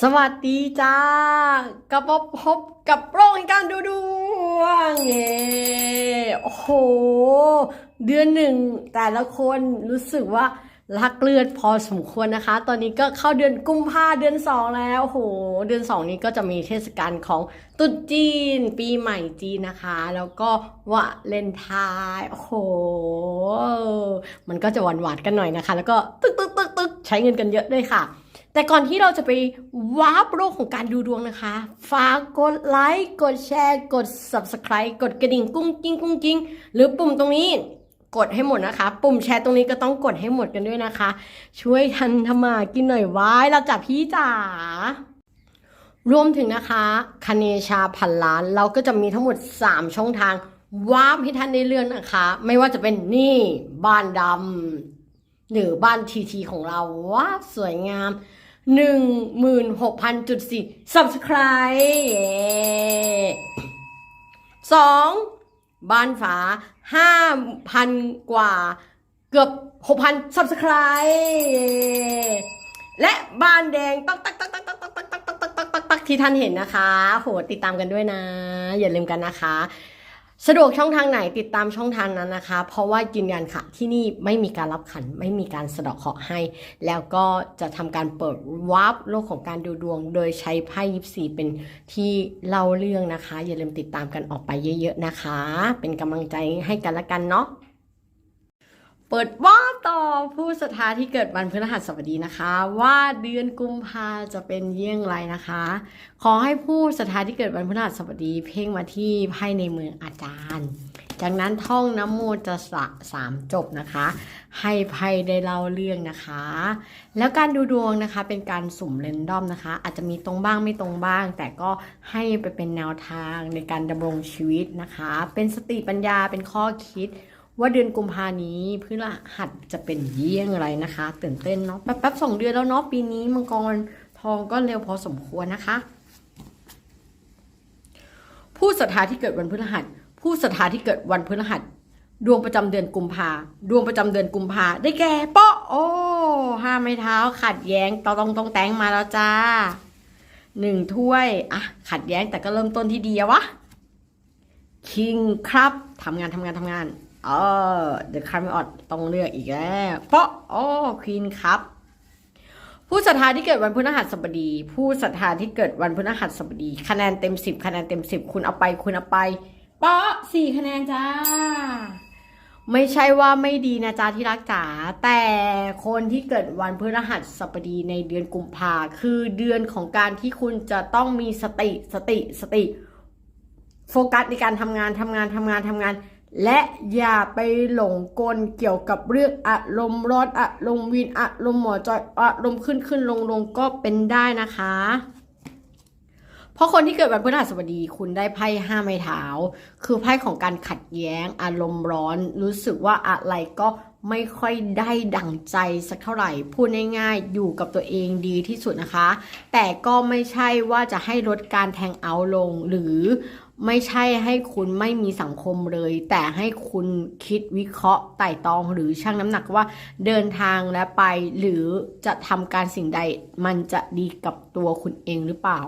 สวัสดีจ้ากลับมาพบกับโรงการดูดวงเย้โอ้โห เดือนหนึ่งแต่ละคนรู้สึกว่ารักเลือดพอสมควรนะคะ ตอนนี้ก็เข้าเดือนกุมภาเดือนสองแล้วโห เดือนสองนี้ก็จะมีเทศกาลของตรุษจีน ปีใหม่จีนนะคะ แล้วก็วาเลนไทน์โอ้โห มันก็จะหวานหวานๆกันหน่อยนะคะ แล้วก็ตึกตึกตึกตึกใช้เงินกันเยอะด้วยค่ะ แต่ก่อนที่เราจะไปวาร์ปโลกของการดูดวงนะคะ ฝากกดไลค์ กดแชร์ กด subscribe กดกระดิ่งกุ้งกิ้งกุ้งกิ้งหรือปุ่มตรงนี้กดให้หมดนะคะ ปุ่มแชร์ตรงนี้ก็ต้องกดให้หมดกันด้วยนะคะ ช่วยทันทำมากินหน่อยไว้เราจับพี่จ๋ารวมถึงนะคะคเนชาพันล้าน เราก็จะมีทั้งหมด 3 ช่องทางวาร์ปให้ท่านได้เลื่อกนะคะ ไม่ว่าจะเป็นนี่บ้านดำหรือบ้านทีทีของเราว้าวสวยงาม 16,000.4 subscribe สองบ้านฝา 5,000 กว่า เกือบ 6,000 subscribe และบ้านแดงตักตักตักตักตักตักตักตักตักตักตักตักตักที่ท่านเห็นนะคะ โห ติดตามกันด้วยนะ อย่าลืมกันนะคะ สะดวกช่องทางไหนติดตามช่องทางนั้นนะคะ เพราะว่ายืนยันค่ะที่นี่ไม่มีการรับขัน ไม่มีการสะดอกเคราะห์ให้ แล้วก็จะทำการเปิดวาร์ปโลกของการดูดวง โดยใช้ไพ่ยิปซีเป็นที่เล่าเรื่องนะคะ อย่าลืมติดตามกันออกไปเยอะๆนะคะ เป็นกำลังใจให้กันละกันเนาะ เปิดว่าต่อผู้ศรัทธาที่เกิดวันพฤหัสบดีนะคะ ว่าเดือนกุมภาจะเป็นเยี่ยงไรนะคะ ขอให้ผู้ศรัทธาที่เกิดวันพฤหัสบดี เพ่งมาที่ไพ่ในมืออาจารย์ จากนั้นท่องน้ำโมจะสะสามจบนะคะ ให้ไพ่ได้เล่าเรื่องนะคะ แล้วการดูดวงนะคะเป็นการสุ่มเรนดอมนะคะ อาจจะมีตรงบ้างไม่ตรงบ้าง แต่ก็ให้ไปเป็นแนวทางในการดำรงชีวิตนะคะ เป็นสติปัญญาเป็นข้อคิด ว่าเดือนกุมภานี้พฤหัสจะเป็นเยี่ยงไรนะคะ ตื่นเต้นเนาะแป๊บๆสองเดือนแล้วเนาะปีนี้มังกรทองก็เร็วพอสมควรนะคะ ผู้ศรัทธาที่เกิดวันพฤหัส ผู้ศรัทธาที่เกิดวันพฤหัส ดวงประจำเดือนกุมภาดวงประจำเดือนกุมภาได้แก่เปาะโอ้ห้าไม้เท้าขัดแย้งตอตองตองแตงมาแล้วจ้าหนึ่งถ้วยอะขัดแย้งแต่ก็เริ่มต้นที่ดีอะวะคิงครับทำงานทำงานทำงาน เออเดอะคาร์มิออดต้องเลือกอีกแล้วเปาะโอ้ควีนครับผู้ศรัทธาที่เกิดวันพฤหัสบดี ผู้ศรัทธาที่เกิดวันพฤหัสบดี คะแนนเต็มสิบคะแนนเต็มสิบคุณเอาไปคุณเอาไปเปาะสี่คะแนนจ้า ไม่ใช่ว่าไม่ดีนะจ๊ะที่รักจ๋าแต่คนที่เกิดวันพฤหัสบดีในเดือนกุมภาคือเดือนของการที่คุณจะต้องมีสติสติสติ โฟกัสในการทำงานทำงานทำงานทำงาน และอย่าไปหลงกลเกี่ยวกับเรื่องอารมณ์ร้อนอารมณ์วินอารมณ์หมอจอยอารมณ์ขึ้นขึ้นลงลงก็เป็นได้นะคะ เพราะคนที่เกิดวันพฤหัสบดีคุณได้ไพ่ห้าไม้เท้า คือไพ่ของการขัดแย้ง อารมณ์ร้อน รู้สึกว่าอะไรก็ไม่ค่อยได้ดั่งใจสักเท่าไหร่ พูดง่ายๆ อยู่กับตัวเองดีที่สุดนะคะ แต่ก็ไม่ใช่ว่าจะให้ลดการแทงเอาลงหรือ ไม่ใช่ให้คุณไม่มีสังคมเลย แต่ให้คุณคิดวิเคราะห์ไต่ตองหรือชั่งน้ำหนักว่าเดินทางและไปหรือจะทำการสิ่งใดมันจะดีกับตัวคุณเองหรือเปล่า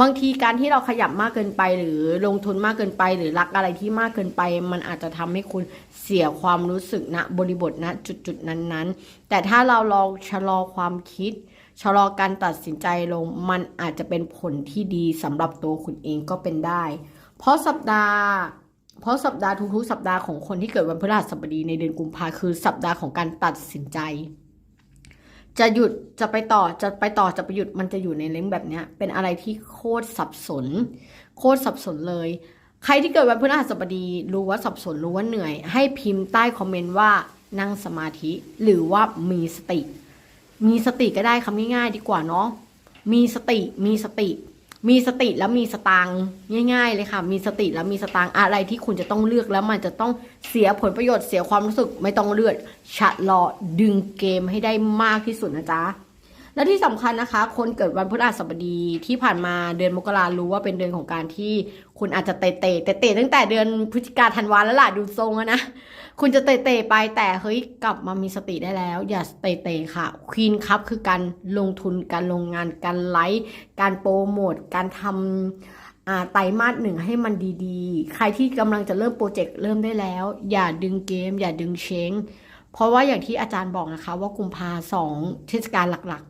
บางทีการที่เราขยับมากเกินไป หรือลงทุนมากเกินไป หรือรักอะไรที่มากเกินไป มันอาจจะทำให้คุณเสียความรู้สึกณบริบทณจุดจุดๆนั้นๆ แต่ถ้าเราลองชะลอความคิด ชะลอการตัดสินใจลงมันอาจจะเป็นผลที่ดีสำหรับตัวคุณเองก็เป็นได้ เพราะสัปดาห์ เพราะสัปดาห์ทุกๆสัปดาห์ของคนที่เกิดวันพฤหัสบดีในเดือนกุมภาคือสัปดาห์ของการตัดสินใจ จะหยุดจะไปต่อจะไปต่อจะไปหยุดมันจะอยู่ในเล้งแบบเนี้ยเป็นอะไรที่โคตรสับสน โคตรสับสนเลย ใครที่เกิดวันพฤหัสบดี รู้ว่าสับสนรู้ว่าเหนื่อย ให้พิมพ์ใต้คอมเมนต์ว่านั่งสมาธิหรือว่ามีสติ มีสติก็ได้คำง่ายๆดีกว่าเนาะมีสติมีสติ มีสติแล้วมีสตางค์ง่าย ๆ เลยค่ะ มีสติแล้วมีสตางค์อะไรที่คุณจะต้องเลือกแล้วมันจะต้องเสียผลประโยชน์เสียความรู้สึกไม่ต้องเลือดชะลอดึงเกมให้ได้มากที่สุดนะจ๊ะ และที่สำคัญนะคะ คนเกิดวันพฤหัสบดีที่ผ่านมาเดือนมกรารู้ว่าเป็นเดือนของการที่คุณอาจจะเตะเตะเตะตั้งแต่เดือนพฤศจิกาธันวาแล้วล่ะดูทรงอะนะ คุณจะเตะเตะไปแต่เฮ้ยกลับมามีสติได้แล้ว อย่าเตะเตะค่ะควีนครับคือการลงทุนการลงงานการไลฟ์การโปรโมทการทำอ่าไตรมาสหนึ่งให้มันดีๆ ใครที่กำลังจะเริ่มโปรเจกต์เริ่มได้แล้ว อย่าดึงเกม อย่าดึงเชงเพราะว่าอย่างที่อาจารย์บอกนะคะว่ากุมภาสองเทศกาลหลัก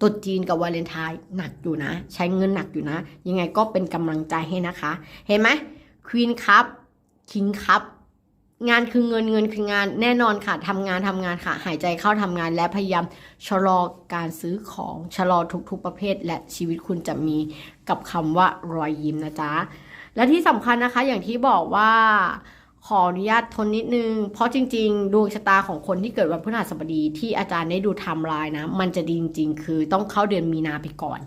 ตรุษจีนกับวาเลนไทน์หนักอยู่นะ ใช้เงินหนักอยู่นะ ยังไงก็เป็นกำลังใจให้นะคะ เห็นไหมควีนครับคิงครับงานคือเงินเงินคืองานแน่นอนค่ะทำงานทำงานค่ะ หายใจเข้าทำงานและพยายามชะลอการซื้อของชะลอทุกๆประเภท และชีวิตคุณจะมีกับคำว่ารอยยิ้มนะจ๊ะและที่สำคัญนะคะอย่างที่บอกว่า ขออนุญาตทนนิดนึง เพราะจริง ๆ ดวงชะตาของคนที่เกิดวันพฤหัสบดีที่อาจารย์ได้ดูไทม์ไลน์นะ มันจะดีจริงๆ คือต้องเข้าเดือนมีนาไปก่อน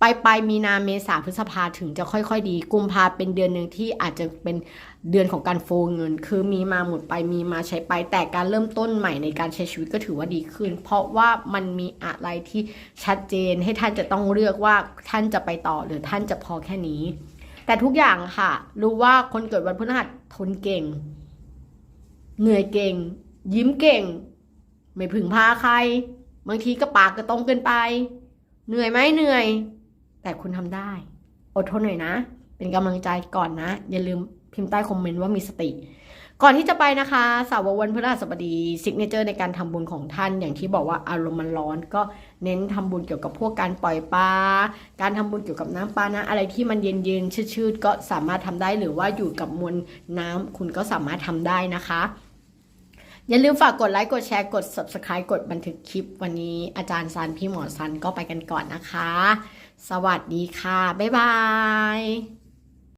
ไปไปมีนาเมษาพฤษภาถึงจะค่อย ๆ ดี กุมภาเป็นเดือนหนึ่งที่อาจจะเป็นเดือนของการโฟลเงิน คือมีมาหมดไปมีมาใช้ไป แต่การเริ่มต้นใหม่ในการใช้ชีวิตก็ถือว่าดีขึ้น เพราะว่ามันมีอะไรที่ชัดเจนให้ท่านจะต้องเลือกว่าท่านจะไปต่อหรือท่านจะพอแค่นี้ แต่ทุกอย่างค่ะ รู้ว่าคนเกิดวันพฤหัสทนเก่ง เหนื่อยเก่ง ยิ้มเก่ง ไม่พึ่งพาใคร บางทีก็ปากก็ตรงเกินไป เหนื่อยไหมเหนื่อย แต่คุณทำได้ อดทนหน่อยนะ เป็นกำลังใจก่อนนะ อย่าลืมพิมพ์ใต้คอมเมนต์ว่ามีสติ ก่อนที่จะไปนะคะสาววันพฤหัสบดีซิกเนเจอร์ในการทำบุญของท่าน อย่างที่บอกว่าอารมณ์มันร้อน ก็เน้นทำบุญเกี่ยวกับพวกการปล่อยปลาการทำบุญเกี่ยวกับน้ำปลานะอะไรที่มันเย็นๆชืดๆก็สามารถทำได้หรือว่าอยู่กับมวลน้ำคุณก็สามารถทำได้นะคะอย่าลืมฝากกดไลค์ กดแชร์ กด subscribe กดบันทึกคลิป วันนี้อาจารย์ซันพี่หมอซันก็ไปกันก่อนนะคะ สวัสดีค่ะ บ๊ายบาย